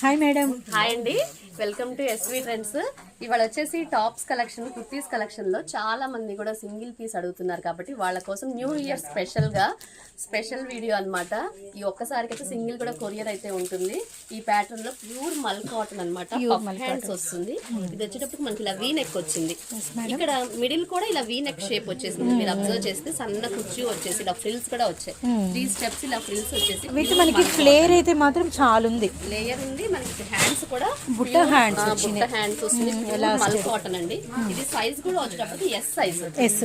Hi madam hi అండి. Welcome to SV trends ఇవాళ వచ్చేసి టాప్స్ కలెక్షన్ కుర్తీస్ కలెక్షన్లో చాలా మంది కూడా సింగిల్ పీస్ అడుగుతున్నారు కాబట్టి వాళ్ళ కోసం న్యూ ఇయర్ స్పెషల్గా స్పెషల్ వీడియో అన్నమాట. ఈ ఒక్కసారికి అయితే సింగిల్ కూడా కొరియర్ అయితే ఉంటుంది. ఈ ప్యాటర్న్లో ప్యూర్ మల్ కాటన్ అనమాట హ్యాండ్స్ వస్తుంది. ఇది వచ్చేటప్పుడు మనకి ఇలా వీ నెక్ వచ్చింది. ఇక్కడ మిడిల్ కూడా ఇలా వీ నెక్ షేప్ వచ్చేసింది. మీరు అబ్జర్వ్ చేస్తే సన్న కుర్చీ వచ్చేసి ఇలా ఫ్రిల్స్ కూడా వచ్చాయి. త్రీ స్టెప్స్ ఇలా ఫ్రిల్స్ వచ్చేసి. వీటి మనకి ఫ్లేర్ అయితే మాత్రం చాలా ఉంది లేయర్ ఉంది. మనకి హ్యాండ్స్ కూడా బుట్ట హ్యాండ్స్ ఆ, బుట్ట హ్యాండ్స్ వస్తుంది. మల్ కాటన్ అండి. ఇది సైజ్ కూడా వచ్చేటప్పటికి ఎస్ సైజ్ ఎస్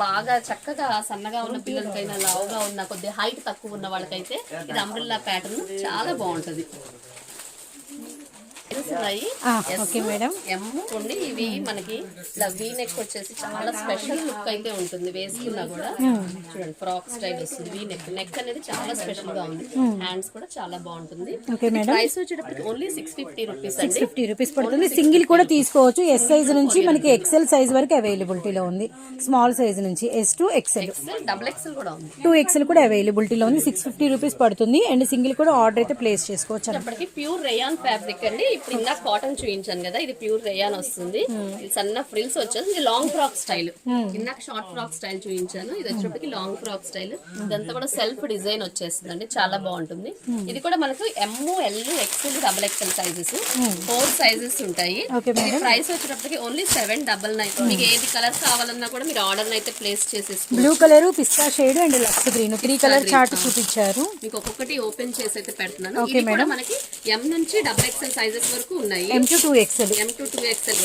బాగా చక్కగా సన్నగా ఉన్న పిల్లలకైనా లావుగా ఉన్న కొద్దిగా హైట్ తక్కువ ఉన్న వాళ్ళకైతే ఇది అంబ్రిల్లా ప్యాటర్న్ చాలా బాగుంటది. ఉన్నాయి ఓకే మేడం. ఎమ్ ఉండి ఇవి మనకి ఇలా వీ నెక్ వచ్చేసి చాలా స్పెషల్ లుక్ అయితే ఉంటుంది వేసుకున్నా కూడా. చూడండి ఫ్రాక్ స్టైల్ వస్తుంది వీ నెక్ నెక్ అనేది చాలా స్పెషల్గా ఉంది. హ్యాండ్స్ కూడా చాలా బాగుంటుంది. ప్రైస్ వచ్చేటప్పటికి ఓన్లీ సిక్స్ ఫిఫ్టీ రూపీస్ అండి. ఫిఫ్టీ రూపీస్ పడుతుంది. సింగిల్ కూడా తీసుకోవచ్చు. ఎస్ సైజ్ నుంచి మనకి ఎక్సెల్ సైజ్ వరకు అవైలబిలిటీలో ఉంది. స్మాల్ సైజ్ నుంచి S to XL double XL కూడా ఉంది. టూ ఎక్సెల్ కూడా అవైలబిలిటీలో ఉంది. సిక్స్ ఫిఫ్టీ రూపీస్ పడుతుంది. అండ్ సింగిల్ కూడా ఆర్డర్ అయితే ప్లేస్ చేసుకోవచ్చు. ప్యూర్ రేయాన్ ఫ్యాబ్రిక్ అండి. ఇప్పుడు ఇందాక కాటన్ చూపించాను కదా ఇది ప్యూర్ రేయాన్ వస్తుంది. ఇది సన్న ఫ్రిల్స్ వచ్చేసి ఇది లాంగ్ ఫ్రాక్ స్టైల్ ఇందాక షార్ట్ ఫ్రాక్ స్టైల్ చూపించాను ఇది వచ్చేటప్పటికి లాంగ్ ఫ్రాక్ స్టైల్ ఇదంతా కూడా సెల్ఫ్ డిజైన్ వచ్చేస్తుంది అండి చాలా బాగుంటుంది. ఇది కూడా మనకు M L XL double XL sizes four sizes ఉంటాయి. ప్రైస్ వచ్చేటప్పటికి ఓన్లీ సెవెన్ డబల్ నైన్ మీకు ఏది కలర్ కావాలన్నా కూడా మీరు ఆర్డర్ అయితే ప్లేస్ చేసేసుకోండి blue colour pista shade and lux green three colour chart చూపించారు. మీకు ఒక్కొక్కటి ఓపెన్ చేసి అయితే పెడుతున్నాను. ఇది కూడా మనకి ఎం నుంచి డబుల్ ఎక్స్ఎల్ సైజెస్ వరకు ఉన్నాయి. M to two XL M to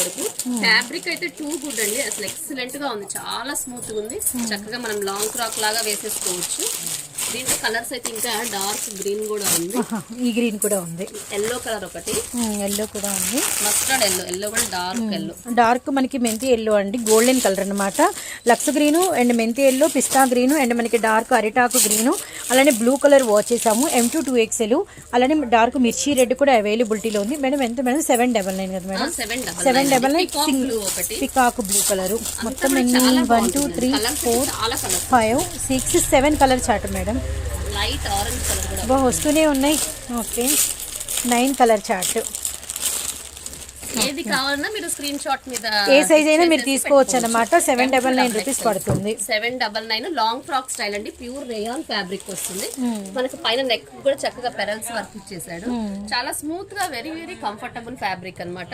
వరకు. ఫ్యాబ్రిక్ అయితే టూ గుడ్ అండి. అసలు ఎక్సలెంట్గా ఉంది. చాలా స్మూత్గా ఉంది. చక్కగా మనం లాంగ్ ఫ్రాక్ లాగా వేసేసుకోవచ్చు. దీంట్లో కలర్స్ అయితే ఇంకా డార్క్ గ్రీన్ కూడా ఉంది. ఈ గ్రీన్ కూడా ఉంది. ఎల్లో కలర్ ఒకటి. ఎల్లో కూడా ఉంది. మస్టర్డ్ ఎల్లో ఎల్లో కూడా డార్క్ ఎల్లో. డార్క్ మనకి మెంతి ఎల్లో అండి గోల్డెన్ కలర్ అన్నమాట. Lux green and methi yellow pista green and మనకి డార్క్ అరిటాకు గ్రీను. అలానే బ్లూ కలర్ వాచ్ చేసాము ఎం టూ టూ ఎక్స్ఎల్ అలానే డార్క్ మిర్చి రెడ్ కూడా అవైలబిలిటీలో ఉంది. మేడం ఎంత మేడం? సెవెన్ డబల్ నైన్ కదా madam? Seven double nine. Peacock blue colour. మొత్తం ఎన్ని? One two three four five six seven colour chart madam. Light orange colour కూడా వస్తూనే ఉన్నాయి. ఓకే. Nine colour chart. ఏది కావాలన్నా మీరు స్క్రీన్ షాట్ మీద ఏ సైజ్ అయినా మీరు తీసుకోవచ్చు అనమాట సెవెన్ డబల్ నైన్ రూపీస్ పడుతుంది. Seven double nine long frock style అండి. ప్యూర్ రేయాన్ ఫ్యాబ్రిక్ వస్తుంది. మనకి పైన నెక్ కూడా చక్కగా పెరల్స్ వర్క్ ఇచ్చేసాడు చాలా స్మూత్గా వెరీ వెరీ కంఫర్టబుల్ ఫ్యాబ్రిక్ అన్నమాట.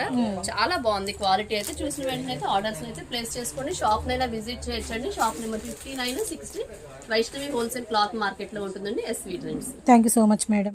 చాలా బాగుంది. క్వాలిటీ అయితే చూసిన వెంటనే అయితే ఆర్డర్స్ అయితే ప్లేస్ చేసుకోండి. షాప్ నైనా విజిట్ చేయొచ్చండి. Shop number fifty nine sixty Vaishnavi wholesale cloth మార్కెట్లో ఉంటుందండి SV trends thank you so much madam